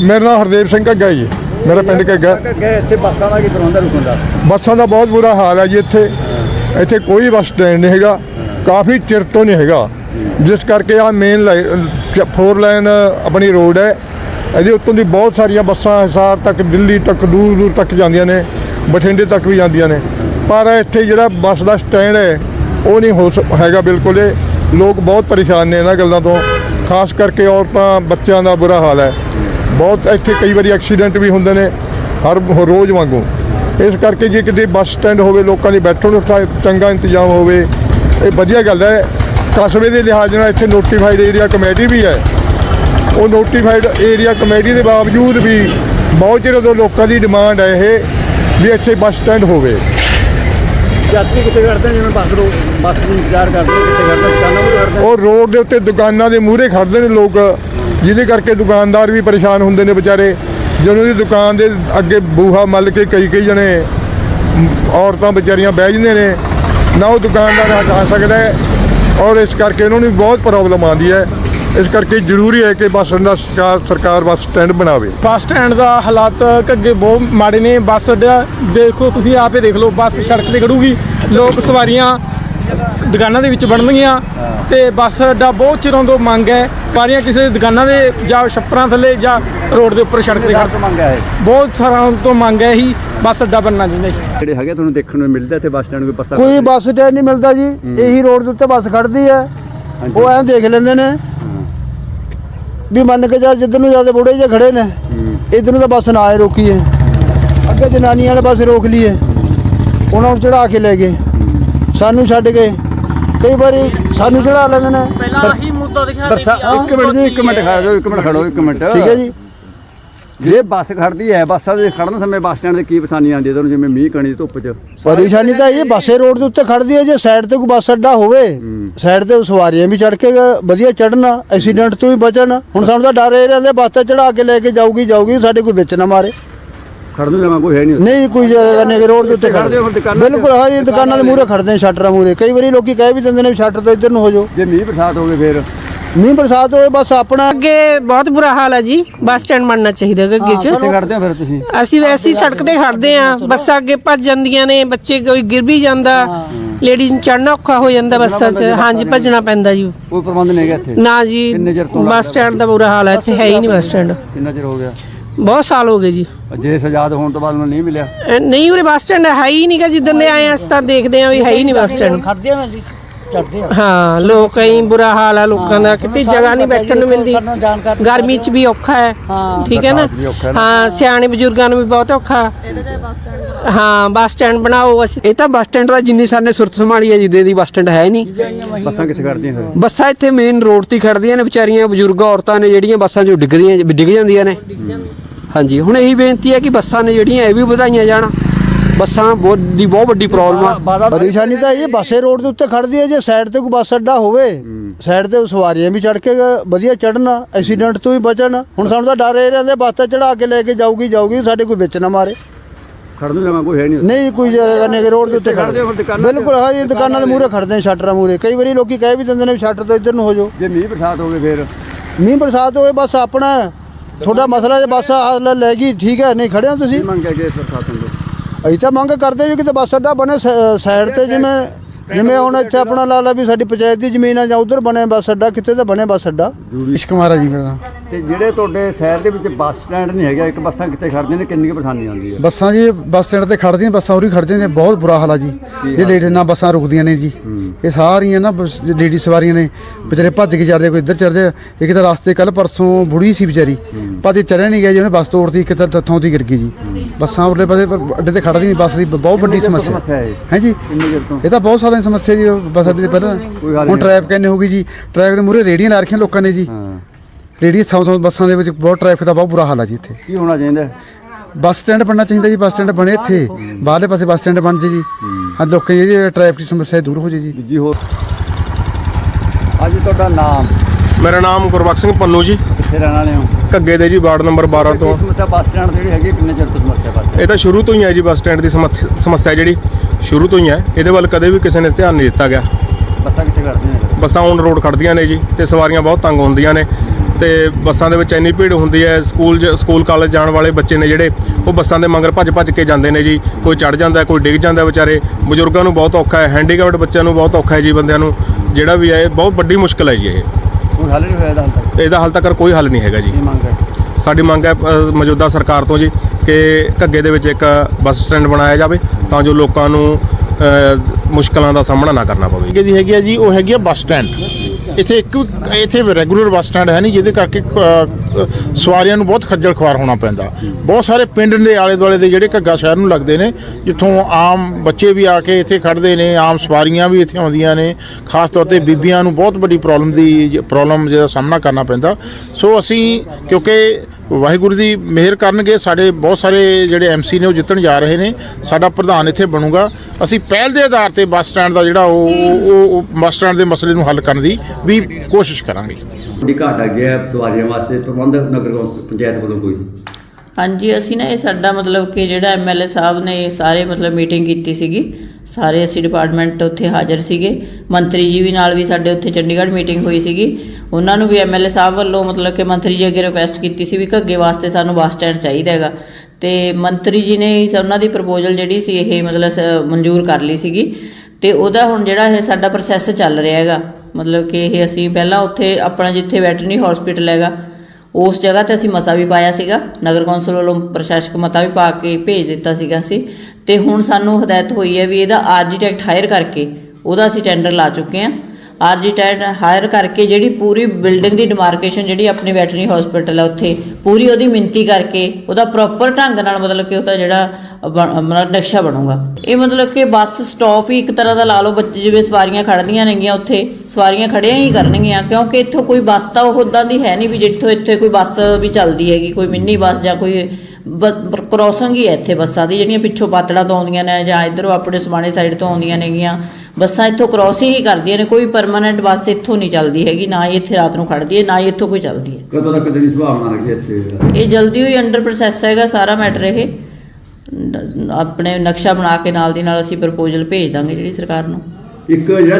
ਮੇਰਾ ਨਾਮ ਹਰਦੇਵ ਸਿੰਘ ਘੱਗਾ ਜੀ। ਮੇਰਾ ਪਿੰਡ ਘੱਗਾ। ਇੱਥੇ ਬੱਸਾਂ ਦਾ ਕੀ ਪ੍ਰਬੰਧ ਰੁਕਣ ਦਾ? ਬੱਸਾਂ ਦਾ ਬਹੁਤ ਬੁਰਾ ਹਾਲ ਹੈ ਜੀ ਇੱਥੇ। ਇੱਥੇ ਕੋਈ ਬੱਸ ਸਟੈਂਡ ਨਹੀਂ ਹੈਗਾ। ਕਾਫੀ ਚਿਰ ਤੋਂ ਨਹੀਂ ਹੈਗਾ। ਜਿਸ ਕਰਕੇ ਆ ਮੇਨ ਫੋਰ ਲਾਈਨ ਆਪਣੀ ਰੋਡ ਹੈ। ਇਹਦੇ ਉੱਤੋਂ ਦੀ ਬਹੁਤ ਸਾਰੀਆਂ ਬੱਸਾਂ ਹਿਸਾਰ ਤੱਕ ਦਿੱਲੀ ਤੱਕ ਦੂਰ ਦੂਰ ਤੱਕ ਜਾਂਦੀਆਂ ਨੇ। ਬਠਿੰਡੇ ਤੱਕ ਵੀ ਜਾਂਦੀਆਂ ਨੇ। ਪਰ ਇੱਥੇ ਜਿਹੜਾ ਬੱਸ ਦਾ ਸਟੈਂਡ ਹੈ ਉਹ ਨਹੀਂ ਹੋ ਹੈਗਾ ਬਿਲਕੁਲ ਇਹ। ਲੋਕ ਬਹੁਤ ਪਰੇਸ਼ਾਨ ਨੇ ਇਹਨਾਂ ਗੱਲਾਂ ਤੋਂ। ਖਾਸ ਕਰਕੇ ਔਰਤਾਂ ਬੱਚਿਆਂ ਦਾ ਬੁਰਾ ਹਾਲ ਹੈ। ਬਹੁਤ ਇੱਥੇ ਕਈ ਵਾਰੀ ਐਕਸੀਡੈਂਟ ਵੀ ਹੁੰਦੇ ਨੇ ਹਰ ਰੋਜ਼ ਵਾਂਗੂ। ਇਸ ਕਰਕੇ ਜੇ ਕਿਤੇ ਬੱਸ ਸਟੈਂਡ ਹੋਵੇ ਲੋਕਾਂ ਦੀ ਬੈਠਣ ਥਾਂ- ਚੰਗਾ ਇੰਤਜ਼ਾਮ ਹੋਵੇ। ਇਹ ਵਧੀਆ ਗੱਲ ਹੈ ਕਸਬੇ ਦੇ ਲਿਹਾਜ਼ ਨਾਲ ਇੱਥੇ ਨੋਟੀਫਾਈਡ ਏਰੀਆ ਕਮੇਟੀ ਵੀ ਹੈ। ਉਹ ਨੋਟੀਫਾਈਡ ਏਰੀਆ ਕਮੇਟੀ ਦੇ ਬਾਵਜੂਦ ਵੀ ਬਹੁਤ ਚਿਰ ਤੋਂ ਲੋਕਾਂ ਦੀ ਡਿਮਾਂਡ ਹੈ ਇਹ ਵੀ ਇੱਥੇ ਬੱਸ ਸਟੈਂਡ ਹੋਵੇ। ਯਾਤਰੀ ਕਿੱਥੇ ਖੜਦੇ ਜਿਵੇਂ ਬੱਸ ਰੋ ਬੱਸ ਨੂੰ ਇੰਤਜ਼ਾਰ ਕਰਦੇ ਕਿੱਥੇ ਖੜਦੇ ਦੁਕਾਨਾਂ ਉਹ ਰੋਡ ਦੇ ਉੱਤੇ ਦੁਕਾਨਾਂ ਦੇ ਮੂਹਰੇ ਖੜਦੇ ਨੇ ਲੋਕ। ਜਿਹਦੇ ਕਰਕੇ ਦੁਕਾਨਦਾਰ ਵੀ ਪਰੇਸ਼ਾਨ ਹੁੰਦੇ ਨੇ ਵਿਚਾਰੇ। ਜਦੋਂ ਦੀ ਦੁਕਾਨ ਦੇ ਅੱਗੇ ਬੂਹਾ ਮੱਲ ਕੇ ਕਈ ਕਈ ਜਣੇ ਔਰਤਾਂ ਵਿਚਾਰੀਆਂ ਬਹਿ ਜਾਂਦੇ ਨੇ, ਨਾ ਉਹ ਦੁਕਾਨਦਾਰ ਹਟਾ ਸਕਦਾ ਹੈ ਔਰ ਇਸ ਕਰਕੇ ਉਹਨਾਂ ਨੂੰ ਬਹੁਤ ਪ੍ਰੋਬਲਮ ਆਉਂਦੀ ਹੈ। ਇਸ ਕਰਕੇ ਜ਼ਰੂਰੀ ਹੈ ਕਿ ਬੱਸ ਦਾ ਸਰਕਾਰ ਸਰਕਾਰ ਬੱਸ ਸਟੈਂਡ ਬਣਾਵੇ। ਬੱਸ ਸਟੈਂਡ ਦਾ ਹਾਲਾਤ ਅੱਗੇ ਬਹੁਤ ਮਾੜੇ ਨੇ। ਬੱਸ ਅੱਡਾ ਦੇਖੋ ਤੁਸੀਂ ਆਪੇ ਦੇਖ ਲਓ, ਬੱਸ ਸੜਕ ਤੇ ਖੜੂਗੀ, ਲੋਕ ਸਵਾਰੀਆਂ ਦੁਕਾਨਾਂ ਦੇ ਵਿੱਚ ਬਣਨਗੀਆਂ ਤੇ ਬੱਸ ਅੱਡਾ ਬਹੁਤ ਚਿਰੋਂ ਤੋਂ ਮੰਗ ਹੈ ਵਾਰੀਆਂ ਕਿਸੇ ਦੁਕਾਨਾਂ ਦੇ ਜਾਂ ਛੱਪਰਾਂ ਥੱਲੇ ਜਾਂ ਰੋਡ ਦੇ ਉੱਪਰ ਸੜਕ ਤੇ ਖੜ ਖੜ੍ਹ ਮੰਗਿਆ ਹੈ ਬਹੁਤ ਸਾਰਾਂ ਤੋਂ ਮੰਗ ਹੈ ਹੀ ਬੱਸ ਅੱਡਾ ਬਣਨਾ ਚਾਹੀਦਾ ਜੀ। ਜਿਹੜੇ ਹੈਗੇ ਤੁਹਾਨੂੰ ਦੇਖਣ ਨੂੰ ਮਿਲਦਾ ਇੱਥੇ ਬੱਸ ਸਟੈਂਡ ਕੋਈ ਬੱਸਾਂ ਕੋਈ ਬੱਸ ਸਟੈਂਡ ਨਹੀਂ ਮਿਲਦਾ ਜੀ ਇਹੀ ਰੋਡ ਦੇ ਉੱਤੇ ਬੱਸ ਖੜਦੀ ਹੈ ਉਹ ਐਂ ਦੇਖ ਲੈਂਦੇ ਨੇ ਵੀ ਮੰਨ ਕੇ ਜਾ ਜਿੱਧਰ ਨੂੰ ਜ਼ਿਆਦਾ ਬੁੜੇ ਜੇ ਖੜੇ ਨੇ ਇਧਰ ਨੂੰ ਤਾਂ ਬੱਸ ਨਾ ਆਏ ਰੋਕੀਏ। ਅੱਗੇ ਜਨਾਨੀਆਂ ਵਾਲੇ ਪਾਸੇ ਰੋਕ ਲਈਏ ਉਹਨਾਂ ਨੂੰ ਚੜਾ ਕੇ ਲੈ ਗਏ। ਸਾਨੂੰ ਛੱਡ ਗਏ। ਕਈ ਵਾਰੀ ਸਾਨੂੰ ਚੜਾ ਲੈਂਦੇ ਨੇ। ਬੱਸਾਂ ਇੱਕ ਮਿੰਟ ਜੀ ਇੱਕ ਮਿੰਟ ਖੜੋ ਜਾਓ ਇੱਕ ਮਿੰਟ ਖੜੋ ਇੱਕ ਮਿੰਟ। ਠੀਕ ਹੈ ਜੀ। ਜੇ ਬੱਸ ਖੜਦੀ ਹੈ ਬੱਸਾਂ ਦੇ ਖੜਨ ਸਮੇਂ ਬੱਸ ਸਟੈਂਡ ਤੇ ਕੀ ਪਰੇਸ਼ਾਨੀ ਆਉਂਦੀ ਹੈ? ਤੁਹਾਨੂੰ ਜਿਵੇਂ ਮੀਂਹ ਕਣੀ ਧੁੱਪ 'ਚ। ਪਰੇਸ਼ਾਨੀ ਤਾਂ ਇਹ ਬੱਸੇ ਰੋਡ ਦੇ ਉੱਤੇ ਖੜਦੀ ਹੈ ਜੇ ਸਾਈਡ ਤੇ ਕੋਈ ਬੱਸ ਅੱਡਾ ਹੋਵੇ ਸਾਈਡ ਤੇ ਸਵਾਰੀਆਂ ਵੀ ਚੜ ਕੇ ਵਧੀਆ ਚੜਨਾ ਐਕਸੀਡੈਂਟ ਤੋਂ ਵੀ ਬਚਣ। ਹੁਣ ਸਾਨੂੰ ਤਾਂ ਡਰ ਇਹ ਰਹਿੰਦਾ ਬੱਸ ਤੇ ਚੜਾ ਕੇ ਲੈ ਕੇ ਜਾਊਗੀ ਜਾਊਗੀ ਸਾਡੇ ਕੋਈ ਵਿੱਚ ਨਾ ਮਾਰੇ। ਖੜਨ ਨੂੰ ਜਮਾ ਕੋਈ ਹੈ ਨਹੀਂ ਨਹੀਂ ਕੋਈ ਜਗ੍ਹਾ ਨਹੀਂ ਰੋਡ ਦੇ ਉੱਤੇ ਖੜਦੇ ਹੋ ਫਿਰ ਦੁਕਾਨਾਂ ਤੇ? ਬਿਲਕੁਲ ਹਾਂ ਜੀ ਦੁਕਾਨਾਂ ਦੇ ਮੂਹਰੇ ਖੜਦੇ ਆ ਸ਼ਟਰਾਂ ਮੂਹਰੇ। ਕਈ ਵਾਰੀ ਲੋਕੀ ਕਹਿ ਵੀ ਦਿੰਦੇ ਨੇ ਵੀ ਸ਼ਟਰ ਤੋਂ ਇੱਧਰ ਨੂੰ ਹੋ ਜਾਓ। ਜੇ ਮੀਂਹ ਬਰਸਾਤ ਹੋਵੇ ਫਿਰ। ਮੀਂਹ ਬਰਸਾਤ ਹੋਏ ਬਸ ਆਪਣਾ ਅੱਗੇ ਬਹੁਤ ਬੁਰਾ ਹਾਲ ਹੈ ਜੀ ਬੱਸ ਸਟੈਂਡ ਬਣਨਾ ਚਾਹੀਦਾ ਗਾ ਅੱਗੇ ਚ। ਕਿੱਥੇ ਖੜਦੇ ਹੋ ਫਿਰ ਤੁਸੀਂ? ਅਸੀਂ ਵੈਸੇ ਸੜਕ ਤੇ ਖੜਦੇ ਆ ਬੱਸਾਂ ਅੱਗੇ ਭੱਜ ਜਾਂਦੀਆਂ ਨੇ ਬੱਚੇ ਕੋਈ ਗਿਰ ਵੀ ਜਾਂਦਾ ਲੇਡੀਜ਼ ਨੂੰ ਚੜਨਾ ਔਖਾ ਹੋ ਜਾਂਦਾ ਬੱਸਾਂ 'ਚ। ਹਾਂਜੀ ਭੱਜਣਾ ਪੈਂਦਾ ਜੀ। ਕੋਈ ਪ੍ਰਬੰਧ ਨਹੀਂ ਹੈਗਾ ਇੱਥੇ। ਨਾ ਜੀ ਕਿੰਨੇ ਚਿਰ ਤੋਂ ਬੱਸ ਸਟੈਂਡ ਦਾ ਬੁਰਾ ਹਾਲ ਹੈ ਇੱਥੇ ਹੈ ਹੀ ਨਹੀਂ ਬੱਸ ਸਟੈਂਡ। ਕਿੰਨਾ ਚਿਰ ਹੋ ਗਿਆ? ਬਹੁਤ ਸਾਲ ਹੋ ਗਏ ਜੀ। ਜੇ ਸਜਾਦ ਹੋਣ ਤੋਂ ਬਾਅਦ ਮੈਨੂੰ ਨਹੀਂ ਮਿਲਿਆ? ਨਹੀਂ ਉਰੇ ਬੱਸ ਸਟੈਂਡ ਹੈ ਹੀ ਨਹੀਂਗਾ ਜਿੱਦਣ ਦੇ ਆਏ ਆ ਅਸੀਂ ਤਾਂ ਦੇਖਦੇ ਆ ਵੀ ਹੈ ਹੀ ਨਹੀਂ ਬੱਸ ਸਟੈਂਡ। ਖੜਦੇ ਆ ਜੀ ਚੜਦੇ ਆ ਹਾਂ ਲੋਕ ਕਈ ਬੁਰਾ ਹਾਲ ਆ ਲੋਕਾਂ ਦਾ ਕਿਤੇ ਜਗ੍ਹਾ ਨਹੀਂ ਬੈਠਣ ਨੂੰ ਮਿਲਦੀ। ਸਾਨੂੰ ਜਾਣਕਾਰੀ ਗਰਮੀ 'ਚ ਵੀ ਔਖਾ ਹੈ। ਹਾਂ। ਠੀਕ ਹੈ ਨਾ? ਬਰਸਾਤ ਵੀ ਔਖਾ ਹੈ ਨਾ। ਹਾਂ ਸਿਆਣੇ ਬਜ਼ੁਰਗਾਂ ਨੂੰ ਵੀ ਬਹੁਤ ਔਖਾ। ਹਾਂ ਬੱਸ ਸਟੈਂਡ ਬਣਾਓ ਅਸੀਂ ਇਹ ਤਾਂ ਬੱਸ ਸਟੈਂਡ ਦਾ ਜਿੰਨੀ ਸਾਨੇ ਸੁਰਤ ਸੰਭਾਲੀ ਹੈ ਜਿੱਦੇ ਦੀ ਬੱਸ ਸਟੈਂਡ ਹੈ ਨਹੀਂ। ਬੱਸਾਂ ਕਿੱਥੇ ਖੜਦੀਆਂ ਫਿਰ? ਬੱਸਾਂ ਇੱਥੇ ਮੇਨ ਰੋਡ ਤੇ ਹੀ ਖੜਦੀਆਂ ਨੇ ਵਿਚਾਰੀਆਂ ਬਜ਼ੁਰਗ ਔਰਤਾਂ ਨੇ ਜਿਹੜੀਆਂ ਬੱਸਾਂ 'ਚੋਂ ਡਿੱਗਦੀਆਂ ਡਿੱਗ ਜਾਂਦੀਆਂ ਨੇ। ਹਾਂਜੀ ਹੁਣ ਇਹੀ ਬੇਨਤੀ ਹੈ ਕਿ ਬੱਸਾਂ ਨੇ ਜਿਹੜੀਆਂ ਇਹ ਵੀ ਵਧਾਈਆਂ ਜਾਣ। ਬੱਸਾਂ ਬਹੁਤ ਦੀ ਬਹੁਤ ਵੱਡੀ ਪ੍ਰੋਬਲਮ ਆ। ਪਰੇਸ਼ਾਨੀ ਤਾਂ ਇਹ ਬੱਸੇ ਰੋਡ ਦੇ ਉੱਤੇ ਖੜਦੀ ਹੈ ਜੇ ਸਾਈਡ ਤੇ ਕੋਈ ਬੱਸ ਅੱਡਾ ਹੋਵੇ ਸਾਈਡ ਤੇ ਸਵਾਰੀਆਂ ਵੀ ਚੜ ਕੇ ਵਧੀਆ ਚੜਨਾ ਐਕਸੀਡੈਂਟ ਤੋਂ ਵੀ ਬਚਣ। ਹੁਣ ਸਾਨੂੰ ਤਾਂ ਡਰ ਇਹ ਰਹਿੰਦਾ ਬੱਸ ਤੇ ਚੜਾ ਕੇ ਲੈ ਕੇ ਜਾਊਗੀ ਜਾਊਗੀ ਸਾਡੇ ਕੋਈ ਵਿੱਚ ਨਾ ਮਾਰੇ। ਖੜਨ ਨੂੰ ਜਮਾ ਕੋਈ ਹੈ ਨਹੀਂ। ਨਹੀਂ ਕੋਈ ਜਗ੍ਹਾ ਨਹੀਂ ਰੋਡ ਦੇ ਉੱਤੇ ਖੜਦੇ ਹੋ। ਦੁਕਾਨਾਂ? ਬਿਲਕੁਲ ਹਾਂ ਜੀ ਦੁਕਾਨਾਂ ਦੇ ਮੂਹਰੇ ਖੜਦੇ ਆ ਸ਼ਟਰਾਂ ਮੂਹਰੇ। ਕਈ ਵਾਰੀ ਲੋਕੀ ਕਹਿ ਵੀ ਦਿੰਦੇ ਨੇ ਸ਼ਟਰ ਤੋਂ ਇੱਧਰ ਨੂੰ ਹੋ ਜਾਓ। ਜੇ ਮੀਂਹ ਬਰਸਾਤ ਹੋਵੇ ਫਿਰ। ਮੀਂਹ ਬਰਸਾਤ ਹੋਏ ਬਸ ਆਪਣਾ ਤੁਹਾਡਾ ਮਸਲਾ ਜੇ ਬੱਸ ਹੱਲ ਲੈ ਗਈ ਠੀਕ ਹੈ ਨਹੀਂ ਖੜਿਆ ਤੁਸੀਂ? ਮੰਗ ਕਿ ਪ੍ਰਸ਼ਾਸਨ ਤੋਂ ਅਸੀਂ ਤਾਂ ਮੰਗ ਕਰਦੇ ਵੀ ਕਿਤੇ ਬੱਸ ਅੱਡਾ ਬਣੇ ਸਾਈਡ ਤੇ ਜਿਵੇਂ ਜਿਵੇਂ ਹੁਣ ਇੱਥੇ ਆਪਣਾ ਲਾ ਲਾ ਵੀ ਸਾਡੀ ਪੰਚਾਇਤ ਦੀ ਜ਼ਮੀਨ ਆ ਜਾਂ ਉਧਰ ਬਣੇ ਬੱਸ ਅੱਡਾ ਕਿਤੇ ਤਾਂ ਬਣੇ ਬੱਸ ਅੱਡਾ। ਇਸ਼ਕ ਮਾਰਾ ਜੀ ਮੇਰਾ ਤੇ ਜਿਹੜੇ ਤੁਹਾਡੇ ਸ਼ਹਿਰ ਦੇ ਵਿੱਚ ਬੱਸ ਸਟੈਂਡ ਨਹੀਂ ਹੈਗਾ ਇੱਕ ਬੱਸਾਂ ਕਿੱਥੇ ਖੜਦੀਆਂ ਨੇ ਕਿੰਨੀ ਕੁ ਪਰੇਸ਼ਾਨੀ ਆਉਂਦੀ ਹੈ? ਬੱਸਾਂ ਜੀ ਬੱਸ ਸਟੈਂਡ ਤੇ ਖੜਦੀਆਂ ਬੱਸਾਂ ਉਰੀ ਖੜਦੀਆਂ ਨੇ ਬਹੁਤ ਬੁਰਾ ਹਾਲ ਆ ਜੀ। ਇਹ ਲੇਡੀ ਨਾ ਬੱਸਾਂ ਰੁਕਦੀਆਂ ਨੇ ਜੀ। ਇਹ ਸਾਰੀਆਂ ਨਾ ਲੇਡੀ ਸਵਾਰੀਆਂ ਨੇ ਵਿਚਾਰੇ ਭੱਜ ਕੇ ਚੜਦੇ ਕੋਈ ਇੱਧਰ ਚੜਦੇ ਇੱਕ ਤਾਂ ਰਸਤੇ ਕੱਲ ਪਰਸੋਂ ਬੁੜੀ ਸੀ ਵਿਚਾਰੀ ਭੱਜ ਚੜਿਆ ਨਹੀਂ ਗਿਆ ਜੀ ਉਹਨੇ ਬੱਸ ਤੋੜਤੀ ਇੱਕ ਤਾਂ ਤੱਥੋਂ ਦੀ ਗਿਰ ਗਈ ਜੀ। ਬੱਸਾਂ ਉਰਲੇ ਪਾਸੇ ਪਰ ਅੱਡੇ ਤੇ ਖੜਦੀ ਨਹੀਂ ਬੱਸ ਦੀ ਬਹੁਤ ਵੱਡੀ ਕਿੰਨੇ ਸਮੱਸਿਆ। ਹੈ? ਜੀ? ਕਿੰਨੇ ਇਹ ਤਾਂ ਬਹੁਤ ਸਾਰੀਆਂ ਸਮੱਸਿਆ ਜੀ ਬੱਸ ਅੱਡੇ ਤੇ ਪਹਿਲਾਂ ਹੁਣ। ਟ੍ਰੈਫਿਕ ਇੰਨੇ ਹੋ ਗਈ ਜੀ ਟ੍ਰੈਫਿਕ ਦੇ ਮੂਹਰੇ ਰੇੜੀਆਂ ਲਾ ਰੱਖੀਆਂ ਲੋਕਾਂ ਨੇ ਜੀ। ਹਾਂ ਰੇੜੀ ਥਾਂ ਥਾਂ ਬੱਸਾਂ ਦੇ ਵਿੱਚ ਬਹੁਤ ਟ੍ਰੈਫਿਕ ਦਾ ਬਹੁਤ ਬੁਰਾ ਹਾਲ ਆ ਜੀ ਇੱਥੇ। ਕੀ ਹੋਣਾ ਚਾਹੀਦਾ? ਹੈ? ਬੱਸ ਸਟੈਂਡ ਬਣਨਾ ਚਾਹੀਦਾ ਜੀ ਬੱਸ ਸਟੈਂਡ ਬਣੇ ਇੱਥੇ। ਬਾਹਰਲੇ ਪਾਸੇ ਬੱਸ ਸਟੈਂਡ ਬਣ ਜੇ ਜੀ। ਹਾਂ। ਲੋਕਾਂ ਦੀ ਜਿਹੜੀ ਟ੍ਰੈਫਿਕ ਦੀ ਸਮੱਸਿਆ ਦੂਰ ਹੋ ਜੇ ਜੀ। ਦੂਜੀ ਹੋਰ। ਅੱਜ ਤੁਹਾਡਾ ਨਾਮ? ਮੇਰਾ ਨਾਮ ਗੁਰਬਖਸ਼ ਸਿੰਘ ਪੰਨੂ ਜੀ। ਕਿੱਥੇ ਰਹਿਣ ਵਾਲੇ ਹੋ? ਘੱਗੇ ਦੇ ਜੀ ਵਾਰਡ ਨੰਬਰ 12 ਤੋਂ। ਸਮੱਸਿਆ ਬੱਸ ਸਟੈਂਡ ਜਿਹੜੀ ਹੈਗੀ ਕਿੰਨੇ ਚਿਰ ਤੋਂ ਸਮੱਸਿਆ ਬੱਸ ਇਹ ਤਾਂ ਸ਼ੁਰੂ ਤੋਂ ਹੀ ਹੈ ਜੀ ਬੱਸ ਸਟੈਂਡ ਦੀ ਸਮੱਸਿਆ ਜਿਹੜੀ। ਸ਼ੁਰੂ ਤੋਂ ਹੀ ਹੈ। ਇਹਦੇ ਵੱਲ ਕਦੇ ਵੀ ਕਿਸੇ ਨੇ ਧਿਆਨ ਨਹੀਂ ਦਿੱਤਾ ਗਿਆ। ਬੱਸਾਂ ਕਿੱਥੇ ਖੜਦੀਆਂ ਨੇ? ਬੱਸਾਂ ਔਨ ਰੋਡ ਖੜਦੀਆਂ ਨੇ ਜੀ ਤੇ ਸਵਾਰੀਆਂ ਬਹੁਤ ਤੰਗ ਹੁੰਦੀਆਂ ਨੇ। ਤੇ ਬੱਸਾਂ ਦੇ ਵਿੱਚ ਇੰਨੀ ਭੀੜ ਹੁੰਦੀ ਹੈ ਸਕੂਲ ਜ- ਸਕੂਲ ਕਾਲਜ ਜਾਣ ਵਾਲੇ ਬੱਚੇ ਨੇ ਜਿਹੜੇ ਉਹ ਬੱਸਾਂ ਦੇ ਮਗਰ ਭੱਜ ਭੱਜ ਕੇ ਜਾਂਦੇ ਨੇ ਜੀ। ਕੋਈ ਚੜ ਜਾਂਦਾ ਕੋਈ ਡਿੱਗ ਜਾਂਦਾ ਵਿਚਾਰੇ। ਬਜ਼ੁਰਗਾਂ ਨੂੰ ਬਹੁਤ ਔਖਾ ਹੈ ਹੈਂਡੀਕੈਪਡ ਬੱਚਿਆਂ ਨੂੰ ਬਹੁਤ ਔਖਾ ਹੈ ਜੀ ਬੰਦਿਆਂ ਨੂੰ। ਜਿਹੜਾ ਵੀ ਹੈ ਬਹੁਤ ਵੱਡੀ ਮੁਸ਼ਕਲ ਹੈ ਜੀ ਇਹ। ਕੋਈ ਹੱਲ ਨਹੀਂ ਹੋਇਆ ਇਹਦਾ ਹਾਲ ਤੱਕ? ਇਹਦਾ ਹਾਲ ਤੱਕ ਕੋਈ ਹੱਲ ਨਹੀਂ ਹੈਗਾ ਜੀ। ਹੈ? ਸਾਡੀ ਮੰਗ ਹੈ ਮੌਜੂਦਾ ਸਰਕਾਰ ਤੋਂ ਜੀ ਕਿ ਘੱਗੇ ਦੇ ਵਿੱਚ ਇੱਕ ਬੱਸ ਸਟੈਂਡ ਬਣਾਇਆ ਜਾਵੇ ਤਾਂ ਜੋ ਲੋਕਾਂ ਨੂੰ ਮੁਸ਼ਕਲਾਂ ਦਾ ਸਾਹਮਣਾ ਨਾ ਕਰਨਾ ਪਵੇ। ਅੱਗੇ ਦੀ ਹੈਗੀ ਆ ਜੀ ਉਹ ਹੈਗੀ ਆ ਬੱਸ ਸਟੈਂਡ। ਇੱਥੇ ਇੱਕ ਵੀ- ਇੱਥੇ ਰੈਗੂਲਰ ਬੱਸ ਸਟੈਂਡ ਹੈ ਨਹੀਂ ਜਿਹਦੇ ਕਰਕੇ ਅ, ਸਵਾਰੀਆਂ ਨੂੰ ਬਹੁਤ ਖੱਜਲ ਖੁਆਰ ਹੋਣਾ ਪੈਂਦਾ। ਬਹੁਤ ਸਾਰੇ ਪਿੰਡ ਦੇ ਆਲੇ ਦੁਆਲੇ ਦੇ ਜਿਹੜੇ ਘੱਗਾ ਸ਼ਹਿਰ ਨੂੰ ਲੱਗਦੇ ਨੇ, ਜਿੱਥੋਂ ਆਮ ਬੱਚੇ ਵੀ ਆ ਕੇ ਇੱਥੇ ਖੜਦੇ ਨੇ, ਆਮ ਸਵਾਰੀਆਂ ਵੀ ਇੱਥੇ ਆਉਂਦੀਆਂ ਨੇ। ਖਾਸ ਤੌਰ ਤੇ ਬੀਬੀਆਂ ਨੂੰ ਬਹੁਤ ਵੱਡੀ ਪ੍ਰੋਬਲਮ ਦੀ ਪ੍ਰੋਬਲਮ ਦਾ ਸਾਹਮਣਾ ਕਰਨਾ ਪੈਂਦਾ। ਸੋ ਅਸੀਂ, ਕਿਉਂਕਿ ਵਾਹਿਗੁਰੂ ਦੀ ਮਿਹਰ ਕਰਨਗੇ, ਸਾਡੇ ਬਹੁਤ ਸਾਰੇ ਜਿਹੜੇ ਐਮਸੀ ਨੇ ਉਹ ਜਿੱਤਣ ਜਾ ਰਹੇ ਨੇ, ਸਾਡਾ ਪ੍ਰਧਾਨ ਇੱਥੇ ਬਣੂਗਾ। ਅਸੀਂ ਪਹਿਲ ਦੇ ਆਧਾਰ ਤੇ ਬੱਸ ਸਟੈਂਡ ਦਾ ਜਿਹੜਾ ਉਹ, ਉਹ- ਬੱਸ ਸਟੈਂਡ ਦੇ ਮਸਲੇ ਨੂੰ ਹੱਲ ਕਰਨ ਦੀ ਵੀ ਕੋਸ਼ਿਸ਼ ਕਰਾਂਗੇ। ਦੀ ਘਾਟ ਅੱਗੇ ਸਵਾਰੀਆਂ ਵਾਸਤੇ ਪ੍ਰਬੰਧਕ ਨਗਰ ਕੌਂਸਲ ਪੰਚਾਇਤ ਵੱਲੋਂ ਕੋਈ? ਹਾਂਜੀ, ਅਸੀਂ ਨਾ ਇਹ ਸਾਡਾ ਮਤਲਬ ਕਿ ਜਿਹੜਾ ਐਮਐਲਏ ਸਾਹਿਬ ਨੇ ਸਾਰੇ ਮਤਲਬ ਮੀਟਿੰਗ ਕੀਤੀ ਸੀਗੀ। ਸਾਰੇ ਅਸੀਂ ਡਿਪਾਰਟਮੈਂਟ ਉੱਥੇ ਹਾਜ਼ਰ ਸੀਗੇ। ਮੰਤਰੀ ਜੀ ਵੀ ਨਾਲ ਵੀ ਸਾਡੇ ਉੱਥੇ ਚੰਡੀਗੜ੍ਹ ਮੀਟਿੰਗ ਹੋਈ ਸੀਗੀ। ਉਹਨਾਂ ਨੂੰ ਵੀ ਐਮਐਲਏ ਸਾਹਿਬ ਵੱਲੋਂ ਮਤਲਬ ਕਿ ਮੰਤਰੀ ਜੀ ਅੱਗੇ ਰਿਕੁਐਸਟ ਕੀਤੀ ਸੀ ਵੀ ਘੱਗੇ ਵਾਸਤੇ ਸਾਨੂੰ ਬੱਸ ਸਟੈਂਡ ਚਾਹੀਦਾ ਹੈਗਾ। ਤੇ ਮੰਤਰੀ ਜੀ ਨੇ ਉਹਨਾਂ ਦੀ ਪ੍ਰਪੋਜ਼ਲ ਜਿਹੜੀ ਸੀ ਇਹ ਮਤਲਬ ਸ- ਮਨਜ਼ੂਰ ਕਰ ਲਈ ਸੀਗੀ। ਤੇ ਉਹਦਾ ਹੁਣ ਜਿਹੜਾ ਇਹ ਸਾਡਾ ਪ੍ਰੋਸੈਸ ਚੱਲ ਰਿਹਾ ਹੈਗਾ। ਮਤਲਬ ਕਿ ਇਹ ਅਸੀਂ ਪਹਿਲਾਂ ਉੱਥੇ ਆਪਣਾ ਜਿੱਥੇ ਵੈਟਰਨਰੀ ਹਸਪੀਟਲ ਹੈਗਾ ਉਸ ਜਗ੍ਹਾ ਤੇ ਅਸੀਂ ਮਤਾ ਵੀ ਪਾਇਆ ਸੀਗਾ। ਨਗਰ ਕੌਂਸਲ ਵੱਲੋਂ ਪ੍ਰਸ਼ਾਸਕ ਮਤਾ ਵੀ ਪਾ ਕੇ ਭੇਜ ਦਿੱਤਾ ਸੀਗਾ ਅਸੀਂ। ਤੇ ਹੁਣ ਸਾਨੂੰ ਹਦਾਇਤ ਹੋਈ ਹੈ ਵੀ ਇਹਦਾ ਆਰਕੀਟੈਕਟ ਹਾਇਰ ਕਰਕੇ ਉਹਦਾ ਅਸੀਂ ਟੈਂਡਰ ਲਾ ਚੁੱਕੇ ਹਾਂ। ਆਰਕੀਟੈਕਟ ਹਾਇਰ ਕਰਕੇ ਜਿਹੜੀ ਪੂਰੀ ਬਿਲਡਿੰਗ ਦੀ ਡਿਮਾਰਕੇਸ਼ਨ ਜਿਹੜੀ ਆਪਣੀ ਵੈਟਰਨਰੀ ਹਸਪੀਟਲ ਹੈ ਉੱਥੇ, ਪੂਰੀ ਉਹਦੀ ਮਿੰਤੀ ਕਰਕੇ ਉਹਦਾ ਪ੍ਰੋਪਰ ਢੰਗ ਨਾਲ ਮਤਲਬ ਕਿ ਉਹਦਾ ਜਿਹੜਾ ਬਣ- ਮਤਲਬ ਨਕਸ਼ਾ ਬਣੂਗਾ। ਇਹ ਮਤਲਬ ਕਿ ਬੱਸ ਸਟਾਪ ਹੀ ਇੱਕ ਤਰ੍ਹਾਂ ਦਾ ਲਾ ਲਓ, ਬੱਚੇ ਜਿਵੇਂ ਸਵਾਰੀਆਂ ਖੜਦੀਆਂ ਨੇਗੀਆਂ ਉੱਥੇ, ਸਵਾਰੀਆਂ ਖੜੀਆਂ ਹੀ ਕਰਨਗੀਆਂ, ਕਿਉਂਕਿ ਇੱਥੋਂ ਕੋਈ ਬੱਸ ਤਾਂ ਉਹ ਉਦਾਂ ਦੀ ਹੈ ਨਹੀਂ ਵੀ ਜਿੱਥੋਂ ਇੱਥੇ ਕੋਈ ਬੱਸ ਵੀ ਚੱਲਦੀ ਹੈਗੀ, ਕੋਈ ਮਿੰਨੀ ਬੱਸ ਜਾਂ ਕੋਈ ਕ੍ਰੋਸਿੰਗ ਹੀ ਹੈ ਇੱਥੇ ਬੱਸਾਂ ਦੀ, ਜਿਹੜੀਆਂ ਪਿੱਛੋਂ ਪਾਤੜਾ ਤੋਂ ਆਉਂਦੀਆਂ ਨੇ ਜਾਂ ਇਧਰੋਂ ਆਪਣੇ ਸਮਾਣੇ ਸਾਈਡ ਤੋਂ ਆਉਂਦੀਆਂ ਨੇਗੀਆਂ। ਬੱਸਾਂ ਇੱਥੋਂ ਕ੍ਰੋਸਿੰਗ ਹੀ ਕਰਦੀਆਂ ਨੇ ਕੋਈ ਪਰਮਾਨੈਂਟ ਬੱਸ ਇੱਥੋਂ ਨਹੀਂ ਚੱਲਦੀ ਹੈਗੀ ਨਾ ਹੀ ਇੱਥੇ ਰਾਤ ਨੂੰ ਖੜਦੀ ਹੈ ਨਾ ਹੀ ਇੱਥੋਂ ਕੋਈ ਚੱਲਦੀ ਹੈ। ਕਦੋਂ ਤੱਕ ਦੀ ਸੰਭਾਵਨਾ ਰੱਖੀ ਇੱਥੇ? ਇਹ ਜਲਦੀ ਹੋਈ ਅੰਡਰ ਪ੍ਰੋਸੈਸ ਹੈਗਾ ਸਾਰਾ ਮੈਟਰ ਇਹ। ਆਪਣੇ ਨਕਸ਼ਾ ਬਣਾ ਕੇ ਨਾਲ ਦੀ ਨਾਲ ਅਸੀਂ ਪ੍ਰਪੋਜ਼ਲ ਭੇਜ ਦਾਂਗੇ ਜਿਹੜੀ ਸਰਕਾਰ ਨੂੰ। ਇੱਕ ਜਿਹੜਾ